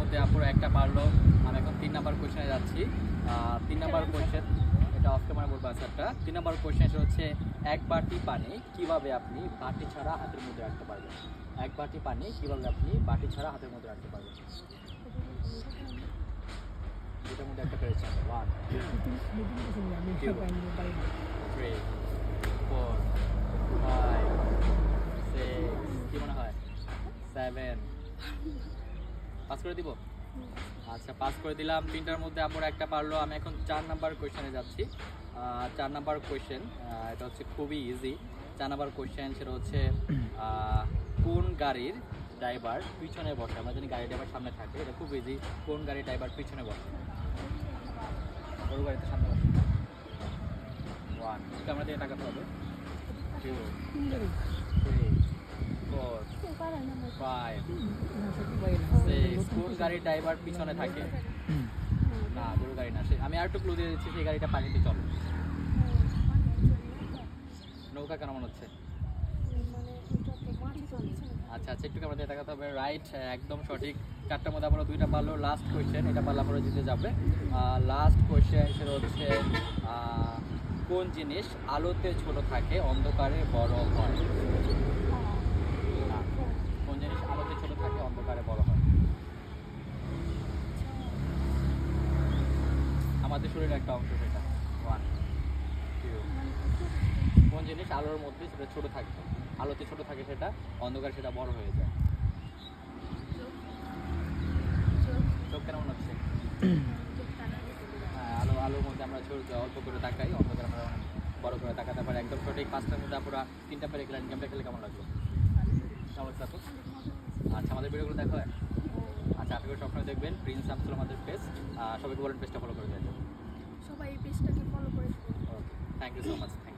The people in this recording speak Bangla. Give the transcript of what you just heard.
মধ্যে আপুরা একটা পারল আমি এখন তিন নাম্বার কোয়েশনে যাচ্ছি। তিন নাম্বার কোয়েশ্চেন এটা অফ ক্যামেরা বলব আনসারটা তিন নাম্বার কোয়েশ্চেন সেটা হচ্ছে এক বাটি পানি কীভাবে আপনি বাটি ছাড়া হাতের মধ্যে রাখতে পারবেন? এক বাটি পানি কীভাবে আপনি বাটি ছাড়া হাতের মধ্যে রাখতে পারবেন? দুটার মধ্যে একটা পেরেছেন one three four five six কি মনে হয়? সেভেন পাস করে দিব? আচ্ছা পাস করে দিলাম। তিনটার মধ্যে আমরা একটা পারল। আমি এখন চার নাম্বার কোয়েশ্চেনে যাচ্ছি। চার নাম্বার কোয়েশ্চেন এটা হচ্ছে খুবই ইজি চার নাম্বার কোয়েশ্চেন সেটা হচ্ছে কোন গাড়ির ড্রাইভার পিছনে বসে? আমরা জানি গাড়ি ড্রাইভার সামনে থাকে। এটা খুব ইজি কোন গাড়ির ড্রাইভার পিছনে বসে? বড় গাড়িতে সামনে বসে। ওয়ান ক্যামেরা দিয়ে টাকাতে হবে। Two three four five six গাড়ির ড্রাইভার পিছনে থাকে। না গরু গাড়ি না সে আমি আর একটু ক্লু দিয়ে দিচ্ছি সেই গাড়িটা পানিতে চলে। নৌকা কেন মনে হচ্ছে? আচ্ছা আচ্ছা একটু ক্যামেরা দেখাতে হবে। রাইট একদম সঠিক। চারটার মধ্যে আমরা দুইটা পারল লাস্ট কোয়েশ্চেন এটা পারলে আমরা জিতে যাবে। লাস্ট কোয়েশ্চেন সেটা হচ্ছে কোন জিনিস আলোতে ছোট থাকে অন্ধকারে বড় হয় না, কোন জিনিস আলোতে ছোট থাকে অন্ধকারে বড় হয় আমাদের শরীরের একটা অংশ সেটা। ওয়ান কোন জিনিস আলোর মধ্যে সেটা ছোট থাকবে আলোতে ছোট থাকে সেটা, অন্ধকারে সেটা বড় হয়ে যায়। চোখ কেন মনে হচ্ছে? হ্যাঁ আলো, আলোর মধ্যে আমরা অল্প করে তাকাই, অন্ধকারে আমরা বড় করে তাকাতে পারি। একদম সঠিক পাঁচটার মধ্যে আমরা তিনটা পেরে গেলেন গেমটা খেলে কেমন লাগল? কেমন আচ্ছা আমাদের ভিডিওগুলো দেখা। হয় আচ্ছা আপনি সবসময় দেখবেন। প্রিন্স আমসুল আমাদের পেজ সবাইকে বলেন পেজটা ফলো করে দেবেন পেজটাকে ফলো করে okay thank you so much thank